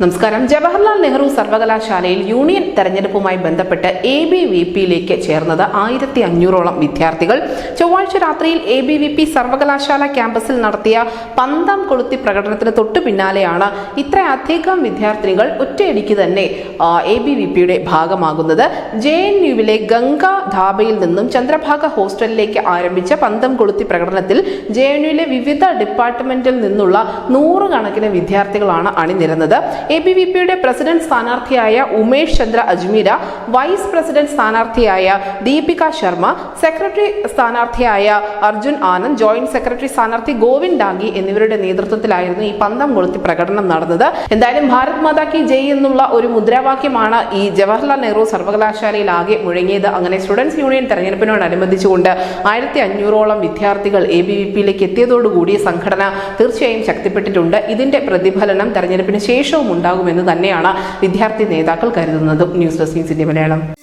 നമസ്കാരം. ജവഹർലാൽ നെഹ്റു സർവകലാശാലയിൽ യൂണിയൻ തെരഞ്ഞെടുപ്പുമായി ബന്ധപ്പെട്ട് എ ബി വി പിയിലേക്ക് ചേർന്നത് ആയിരത്തി അഞ്ഞൂറോളം വിദ്യാർത്ഥികൾ. ചൊവ്വാഴ്ച രാത്രിയിൽ എ ബി വി പി സർവകലാശാല ക്യാമ്പസിൽ നടത്തിയ പന്തം കൊളുത്തി പ്രകടനത്തിന് തൊട്ടു പിന്നാലെയാണ് ഇത്രയധികം വിദ്യാർത്ഥിനികൾ ഒറ്റയടിക്ക് തന്നെ എ ബി വി പിയുടെ ഭാഗമാകുന്നത്. ജെ എൻ യുവിലെ ഗംഗ ധാബയിൽ നിന്നും ചന്ദ്രഭാഗ ഹോസ്റ്റലിലേക്ക് ആരംഭിച്ച പന്തം കൊളുത്തി പ്രകടനത്തിൽ ജെ എൻ യുവിലെ വിവിധ ഡിപ്പാർട്ട്മെന്റിൽ നിന്നുള്ള നൂറുകണക്കിന് വിദ്യാർത്ഥികളാണ് അണിനിരന്നത്. എ ബി വി പിയുടെ പ്രസിഡന്റ് സ്ഥാനാർത്ഥിയായ ഉമേഷ് ചന്ദ്ര അജ്മീര വൈസ് പ്രസിഡന്റ് സ്ഥാനാർത്ഥിയായ ദീപിക ശർമ്മ സെക്രട്ടറി സ്ഥാനാർത്ഥിയായ അർജുൻ ആനന്ദ് ജോയിന്റ് സെക്രട്ടറി സ്ഥാനാർത്ഥി ഗോവിന്ദ് ഡാഗി എന്നിവരുടെ നേതൃത്വത്തിലായിരുന്നു ഈ പന്തം കൊളുത്തി പ്രകടനം നടന്നത്. എന്തായാലും ഭാരത് മാതാ കി ജയ് എന്നുള്ള ഒരു മുദ്രാവാക്യമാണ് ഈ ജവഹർലാൽ നെഹ്റു സർവകലാശാലയിൽ ആകെ മുഴങ്ങിയത്. അങ്ങനെ സ്റ്റുഡൻസ് യൂണിയൻ തെരഞ്ഞെടുപ്പിനോടനുബന്ധിച്ചുകൊണ്ട് ആയിരത്തി അഞ്ഞൂറോളം വിദ്യാർത്ഥികൾ എ ബി വി പിയിലേക്ക് എത്തിയതോടുകൂടി സംഘടന തീർച്ചയായും ശക്തിപ്പെട്ടിട്ടുണ്ട്. ഇതിന്റെ പ്രതിഫലനം തെരഞ്ഞെടുപ്പിന് ശേഷവും ഉണ്ടാകുമെന്ന് തന്നെയാണ് വിദ്യാർത്ഥി നേതാക്കൾ കരുതുന്നത്. News desk news India Malayalam.